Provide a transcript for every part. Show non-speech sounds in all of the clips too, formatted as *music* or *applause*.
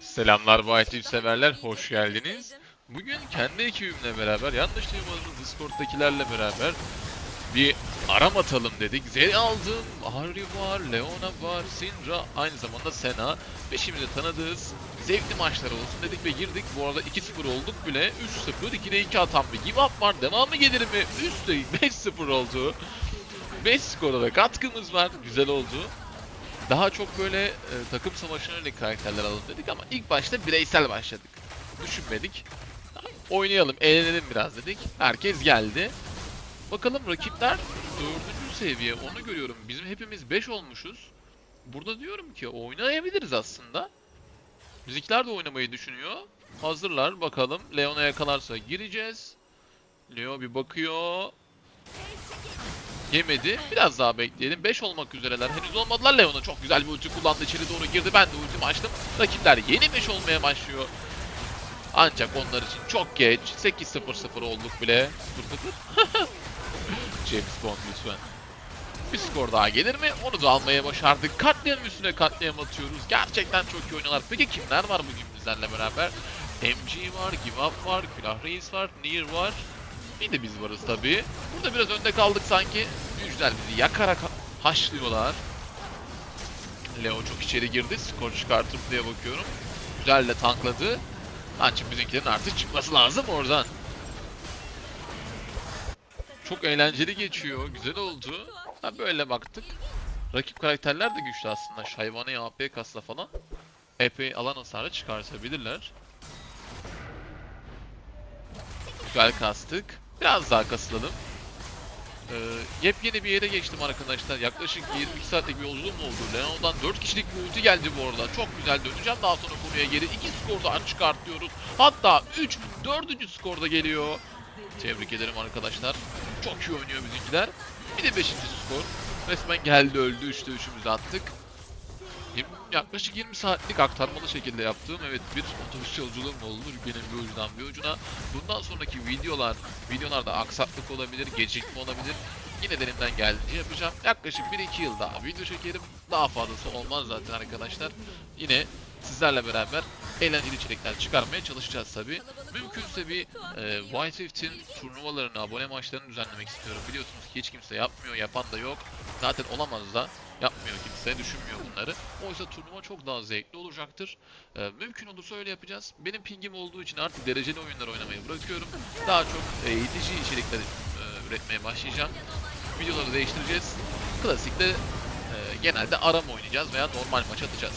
Selamlar White severler, hoş geldiniz. Bugün kendi ekibimle beraber, yanlış duymadığınız Discord'dakilerle beraber bir aram atalım dedik. Zeri aldım, Harry var, Leona var, Syndra, aynı zamanda Sena de tanıdığınız zevkli maçlar olsun dedik ve girdik. Bu arada 2-0 olduk bile. 3-0, 2'de 2 atan bir give up var. Devamı gelir mi? Üstte 5-0 oldu. 5 skora da katkımız var. Güzel oldu. Daha çok böyle e, takım savaşına yönelik karakterler alalım dedik ama ilk başta bireysel başladık. Düşünmedik. Oynayalım, eğlenelim biraz dedik. Herkes geldi. Bakalım rakipler 4. seviye onu görüyorum. Bizim hepimiz 5 olmuşuz. Burada diyorum ki oynayabiliriz aslında. Bizimkiler de oynamayı düşünüyor. Hazırlar bakalım. Leon'a yakalarsa gireceğiz. Leo bir bakıyor. Yemedi. Biraz daha bekleyelim. 5 olmak üzereler. Henüz olmadılar. Leon'a çok güzel bir ulti kullandı. İçeri doğru girdi. Ben de ultimi açtım. Rakipler yeni 5 olmaya başlıyor. Ancak onlar için çok geç. 8-0-0 olduk bile. 0-0. *laughs* James Bond lütfen. Bir skor daha gelir mi? Onu da almaya başardık. Katliam üstüne katliam atıyoruz. Gerçekten çok iyi oynuyorlar. Peki kimler var bugün bizlerle beraber? MG var, Give Up var, Külah Reis var, Nier var. Bir de biz varız tabii. Burada biraz önde kaldık sanki. Büyücüler bizi yakarak ha- haşlıyorlar. Leo çok içeri girdi. Skor çıkartır diye bakıyorum. Güzel de tankladı. Ancak bizimkilerin artık çıkması lazım oradan. Çok eğlenceli geçiyor. Güzel oldu. Ha böyle baktık. Rakip karakterler de güçlü aslında. Şayvana AP kasla falan. Epey alan hasarı çıkartabilirler. Güzel kastık. Biraz daha kasılalım. Ee, yepyeni bir yere geçtim arkadaşlar. Yaklaşık 22 saatlik bir yolculuğum oldu. Leon'dan 4 kişilik bir ulti geldi bu arada. Çok güzel döneceğim. Daha sonra konuya geri 2 skor daha çıkartıyoruz. Hatta 3, 4. skor da geliyor. Tebrik ederim arkadaşlar. Çok iyi oynuyor bizimkiler. Bir de 5. skor. Resmen geldi öldü. 3'te 3'ümüzü attık. Yaklaşık 20 saatlik aktarmalı şekilde yaptığım evet bir otobüs yolculuğum oldu benim bir ucundan bir ucuna. Bundan sonraki videolar, videolarda aksaklık olabilir, gecikme olabilir. Yine de elimden geldiğince yapacağım. Yaklaşık 1-2 yıl daha video çekerim. Daha fazlası olmaz zaten arkadaşlar. Yine sizlerle beraber eğlenceli içerikler çıkarmaya çalışacağız tabi. Mümkünse bir e, White Rift'in turnuvalarını, abone maçlarını düzenlemek istiyorum. Biliyorsunuz ki hiç kimse yapmıyor, yapan da yok. Zaten olamaz da yapmıyor kimse, düşünmüyor bunları. Oysa turnuva çok daha zevkli olacaktır. Ee, mümkün olursa öyle yapacağız. Benim pingim olduğu için artık dereceli oyunlar oynamayı bırakıyorum. Daha çok eğitici içerikler e, üretmeye başlayacağım. Videoları değiştireceğiz. Klasikte e, genelde arama oynayacağız veya normal maç atacağız.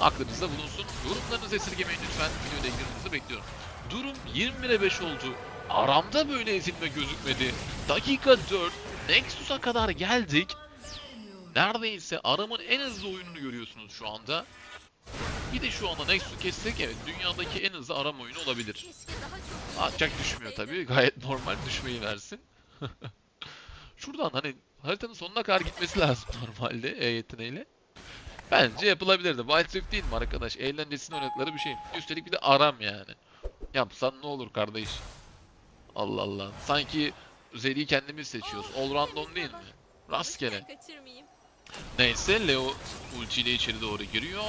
Aklınızda bulunsun. Yorumlarınızı esirgemeyin lütfen. Videoda ilgilerinizi bekliyorum. Durum 21'e 5 oldu. Aramda böyle ezilme gözükmedi. Dakika 4. Nexus'a kadar geldik. Neredeyse aramın en hızlı oyununu görüyorsunuz şu anda. Bir de şu anda Nexus'u kessek evet dünyadaki en hızlı arama oyunu olabilir. Ancak düşmüyor tabii. Gayet normal düşmeyi versin. *laughs* Şuradan hani haritanın sonuna kadar gitmesi lazım normalde E yeteneğiyle. Bence yapılabilirdi. Wild Rift değil mi arkadaş? Eğlencesini oynadıkları bir şey. Üstelik bir de aram yani. Yapsan ne olur kardeş? Allah Allah. Sanki Zeri'yi kendimiz seçiyoruz. All random değil mi? Rastgele. Kaçırmayayım. Neyse Leo ultiyle içeri doğru giriyor.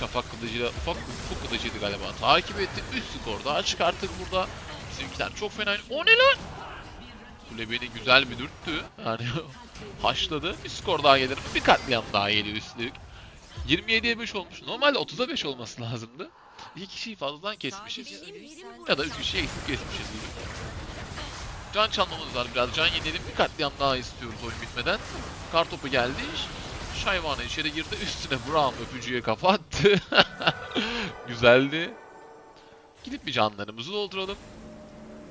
Şafak kılıcıyla ufak ufuk kılıcıydı galiba. Takip etti. Üst skor daha çıkarttık burada. Bizimkiler çok fena. O ne lan? Kule güzel bir dürttü. Yani *laughs* haşladı. Bir skor daha gelir? Bir katliam daha geliyor üstelik. 27'ye 5 olmuş. Normalde 30'a 5 olması lazımdı. İki kişiyi fazladan kesmişiz. Ya da üç kişiyi eksik kesmişiz gibi. Can çalmamız var biraz. Can yenelim. Bir katliam daha istiyoruz oyun bitmeden. Kartopu geldi. Şayvana içeri girdi. *laughs* Üstüne Brown öpücüye kapattı. *laughs* Güzeldi. Gidip bir canlarımızı dolduralım.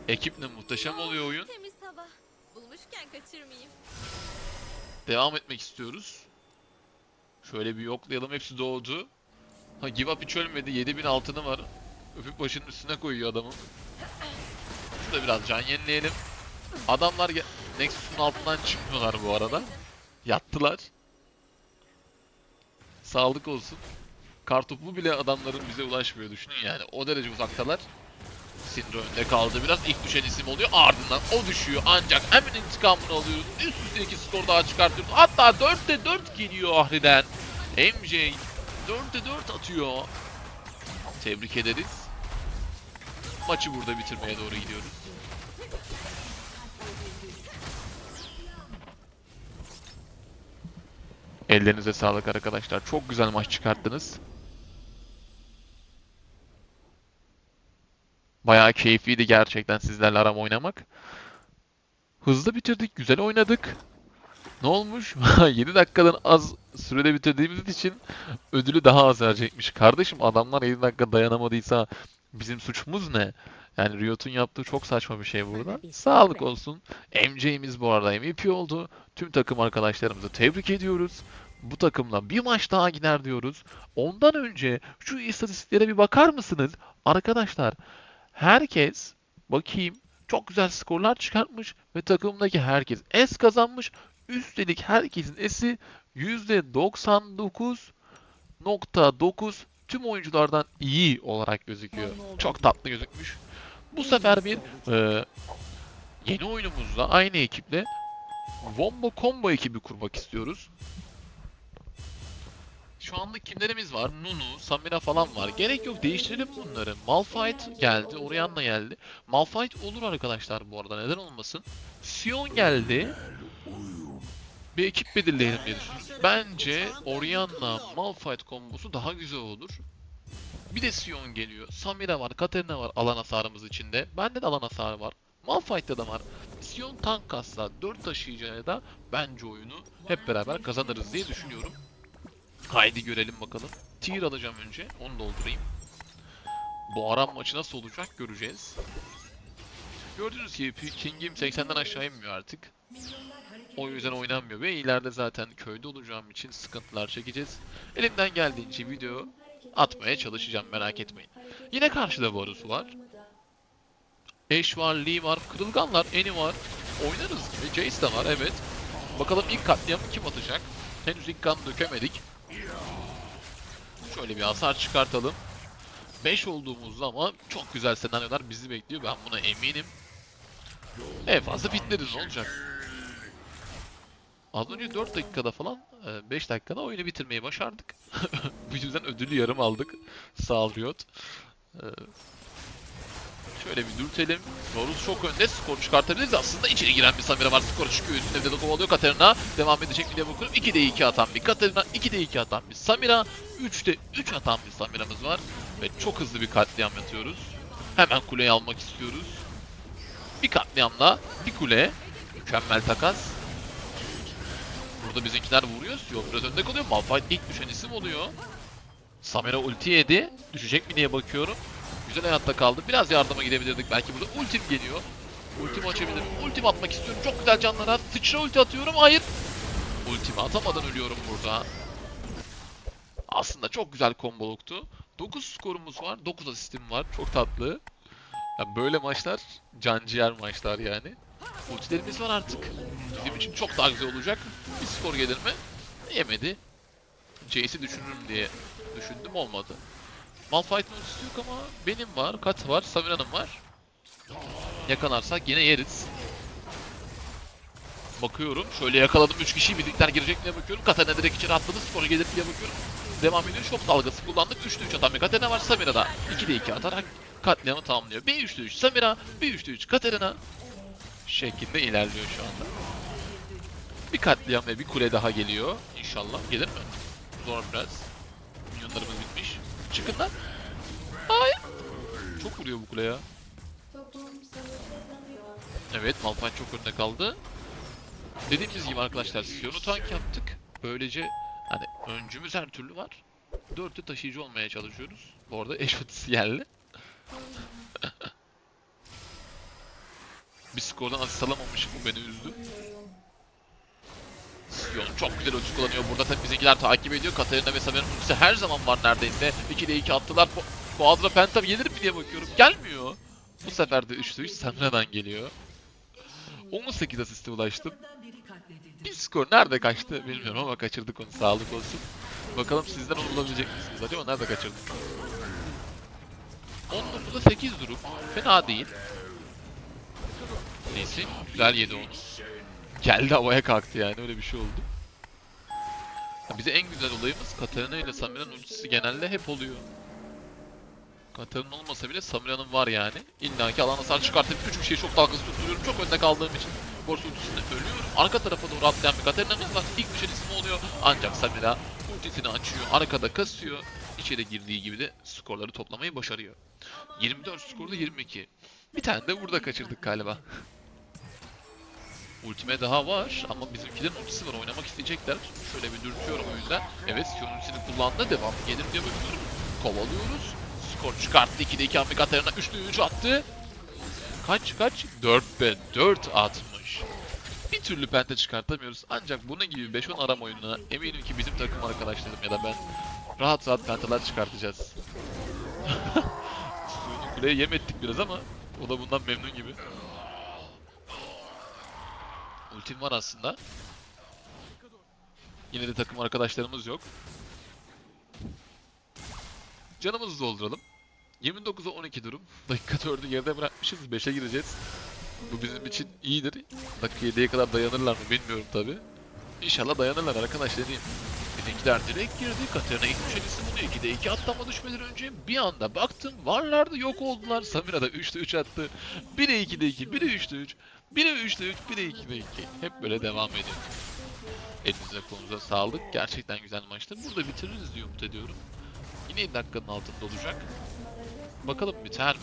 Ekiple muhteşem oluyor oyun. Temiz hava. Bulmuşken kaçırmayayım. Devam etmek istiyoruz. Şöyle bir yoklayalım. Hepsi doğdu. Ha give up hiç ölmedi. 7000 altını var. Öpüp başının üstüne koyuyor adamın. Şurada biraz can yenileyelim. Adamlar Nexus'un altından çıkmıyorlar bu arada. Yattılar. Sağlık olsun. Kartopu bile adamların bize ulaşmıyor düşünün yani. O derece uzaktalar. Syndra önde kaldı biraz. İlk düşen isim oluyor. Ardından o düşüyor. Ancak hemen intikamını alıyoruz. Üst üste iki skor daha çıkartıyoruz. Hatta 4'te 4 geliyor Ahri'den. MJ 4'te 4 atıyor. Tebrik ederiz. Maçı burada bitirmeye doğru gidiyoruz. Ellerinize sağlık arkadaşlar. Çok güzel maç çıkarttınız. Bayağı keyifliydi gerçekten sizlerle aram oynamak. Hızlı bitirdik, güzel oynadık. Ne olmuş? *laughs* 7 dakikadan az sürede bitirdiğimiz için ödülü daha az verecekmiş. Kardeşim adamlar 7 dakika dayanamadıysa bizim suçumuz ne? Yani Riot'un yaptığı çok saçma bir şey burada. Sağlık olsun. MJ'miz bu arada MVP oldu. Tüm takım arkadaşlarımızı tebrik ediyoruz. Bu takımla bir maç daha gider diyoruz. Ondan önce şu istatistiklere bir bakar mısınız? Arkadaşlar herkes bakayım çok güzel skorlar çıkartmış ve takımdaki herkes S kazanmış. Üstelik herkesin S'i %99.9 tüm oyunculardan iyi olarak gözüküyor. Çok tatlı gözükmüş. Bu sefer bir e, yeni oyunumuzda aynı ekiple Wombo Combo ekibi kurmak istiyoruz. Şu anda kimlerimiz var? Nunu, Samira falan var. Gerek yok değiştirelim bunları. Malphite geldi, Orianna geldi. Malphite olur arkadaşlar bu arada neden olmasın. Sion geldi. Bir ekip belirleyelim diye düşünüyorum. Bence Orianna, Malphite kombosu daha güzel olur. Bir de Sion geliyor. Samira var, Katarina var alan hasarımız içinde. Bende de alan hasarı var. Malphite'da da var. Sion tank kassa 4 taşıyıcıya da bence oyunu hep beraber kazanırız diye düşünüyorum. Haydi görelim bakalım. Tier alacağım önce. Onu doldurayım. Bu aram maçı nasıl olacak göreceğiz. Gördüğünüz gibi King'im 80'den aşağı inmiyor artık. O yüzden oynanmıyor ve ileride zaten köyde olacağım için sıkıntılar çekeceğiz. Elimden geldiğince video atmaya çalışacağım merak etmeyin. Yine karşıda Varus var. Ashe var, Lee var, Kırılganlar, Eni var. Oynarız gibi. Jace de var evet. Bakalım ilk katliamı kim atacak? Henüz ilk kan dökemedik. Şöyle bir hasar çıkartalım. 5 olduğumuzda ama çok güzel senaryolar bizi bekliyor. Ben buna eminim. En fazla bitleriz ne olacak? Az önce 4 dakikada falan 5 dakikada oyunu bitirmeyi başardık. *laughs* Bu yüzden ödülü yarım aldık. Sağ ol Riot. Ee, Şöyle bir dürtelim. Horus çok önde. Skor çıkartabiliriz. Aslında içeri giren bir Samira var. Skor çıkıyor. Üstünde de kovalıyor Katerina. Devam edecek diye bakıyorum. 2'de 2 atan bir Katerina. 2'de 2 atan bir Samira. 3'te 3 atan bir Samira'mız var. Ve çok hızlı bir katliam yapıyoruz. Hemen kuleyi almak istiyoruz. Bir katliamla bir kule. Mükemmel takas. Burada bizimkiler vuruyor. Yok biraz önde kalıyor. Malphite ilk düşen isim oluyor. Samira ulti yedi. Düşecek mi diye bakıyorum. Güzel hayatta kaldı. Biraz yardıma gidebilirdik. Belki burada ultim geliyor. Ultim açabilirim. Ultim atmak istiyorum. Çok güzel canlara. Sıçra ulti atıyorum. Hayır. Ultimi atamadan ölüyorum burada. Aslında çok güzel komboluktu. 9 skorumuz var. 9 asistim var. Çok tatlı. Ya böyle maçlar canciğer maçlar yani. Ultilerimiz var artık. Bizim için çok daha güzel olacak. Bir skor gelir mi? Yemedi. Jace'i düşünürüm diye düşündüm olmadı. Malphite'ın ultisi yok ama benim var, Kat var, Samira'nın var. Yakalarsak yine yeriz. Bakıyorum. Şöyle yakaladım 3 kişiyi birlikler girecek diye bakıyorum. Katarina direkt içeri atladı. Skoru gelir diye bakıyorum. Devam ediyor. Şok dalgası kullandık. 3'te 3 atan bir Katarina var. Samira da 2'de 2 atarak katliamı tamamlıyor. Bir 3'te 3 Samira, bir 3'te 3 Katarina şeklinde ilerliyor şu anda. Bir katliam ve bir kule daha geliyor. İnşallah. Gelir mi? Zor biraz. Milyonlarımız bitmiş. Çıkın lan. Hayır. Çok vuruyor bu kule ya. Evet Malphite çok önde kaldı. Dediğimiz gibi arkadaşlar Sion'u tank yaptık. Böylece hani öncümüz her türlü var. Dörtlü taşıyıcı olmaya çalışıyoruz. Bu arada eş geldi. *laughs* Bir skordan asist alamamışım bu beni üzdü. Sion çok güzel ulti kullanıyor. Burada tabii bizimkiler takip ediyor. Katarina ve Samira'nın ultisi her zaman var neredeyse. 2'de 2 attılar. Quadra Penta gelir mi diye bakıyorum. Gelmiyor. Bu sefer de 3'te 3 Samira'dan geliyor. 18 asiste ulaştım. Bir skor nerede kaçtı bilmiyorum ama kaçırdık onu sağlık olsun. Bakalım sizden onu bulabilecek misiniz? Acaba nerede kaçırdık? 19'da 8 durum. Fena değil. Neyse güzel yedi onu. Geldi havaya kalktı yani öyle bir şey oldu. Ya bize en güzel olayımız Katarina ile Samira'nın ultisi genelde hep oluyor. Katar'ın olmasa bile Samira'nın var yani. İlla ki alan hasar çıkartıp küçük şeyi çok dalgası tutturuyorum. Çok önde kaldığım için Borsa ultisinde ölüyorum. Arka tarafa doğru atlayan bir Katarina'mız var. İlk düşen ismi oluyor. Ancak Samira ultisini açıyor. Arkada kasıyor. İçeri girdiği gibi de skorları toplamayı başarıyor. 24 skorda 22. Bir tane de burada kaçırdık galiba. Ultime daha var ama bizimkilerin ultisi var. Oynamak isteyecekler. Şöyle bir dürtüyorum o yüzden. Evet Sion ultisini kullandı. Devam gelir diye bakıyorum. Kovalıyoruz. Skor çıkarttı. 2'de 2 Amerika Katarina 3'te 3 attı. Kaç kaç? 4'te 4 atmış. Bir türlü pente çıkartamıyoruz. Ancak bunun gibi 5-10 aram oyununa eminim ki bizim takım arkadaşlarım ya da ben rahat rahat penteler çıkartacağız. *laughs* Suyunu kuleye yem ettik biraz ama o da bundan memnun gibi. Ultim var aslında. Yine de takım arkadaşlarımız yok. Canımızı dolduralım. 29'a 12 durum. *laughs* Dakika 4'ü geride bırakmışız. 5'e gireceğiz. Bu bizim için iyidir. Dakika 7'ye kadar dayanırlar mı bilmiyorum tabi. İnşallah dayanırlar arkadaşlar diyeyim. Bizimkiler direkt girdi. Katerina ilk düşenisi bunu 2'de 2 atlama düşmeden önce bir anda baktım varlardı yok oldular. Samira da 3'te 3 attı. 1'e 2'de 2, 1'e 3'te 3, 1'e 3'te 3, 1'e 2'de 2. Hep böyle devam ediyor. Elinize kolunuza sağlık. Gerçekten güzel maçtı. Burada bitiririz diye umut ediyorum. Yine 7 dakikanın altında olacak. Bakalım biter mi?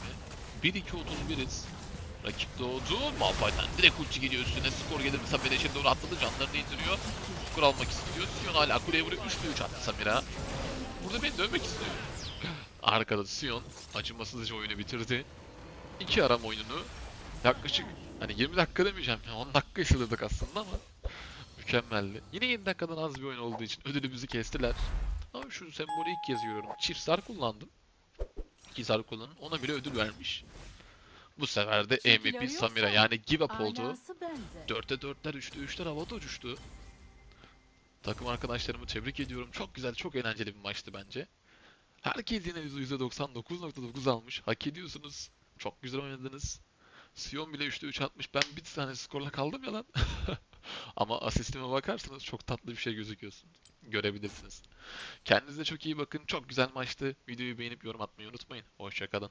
1-2-31'iz. Rakip doğdu. Malphite'den direkt ulti geliyor üstüne. Skor gelir mi? Samira içeri doğru atladı. Canlarını indiriyor. Skor almak istiyor. Sion hala kuleye vuruyor. 3'te 3 attı Samira. Burada beni dövmek istiyor. *clears throat* Arkada Sion acımasızca oyunu bitirdi. İki aram oyununu yaklaşık hani 20 dakika demeyeceğim. 10 dakika sığdırdık aslında ama mükemmeldi. Yine 7 dakikadan az bir oyun olduğu için ödülümüzü kestiler. Ama şu sembolü ilk kez görüyorum. Çift zar kullandım. İki zar kullanın. Ona bile ödül vermiş. Bu sefer de MVP Samira yani give up oldu. Alası bende. 4'te 4'ler, 3'te 3'ler havada uçuştu. Takım arkadaşlarımı tebrik ediyorum. Çok güzel, çok eğlenceli bir maçtı bence. Herkes yine %99.9 almış. Hak ediyorsunuz. Çok güzel oynadınız. Sion bile 3'te 3 atmış. Ben bir tane skorla kaldım ya lan. *laughs* Ama asistime bakarsanız çok tatlı bir şey gözüküyorsun. Görebilirsiniz. Kendinize çok iyi bakın. Çok güzel maçtı. Videoyu beğenip yorum atmayı unutmayın. Hoşçakalın.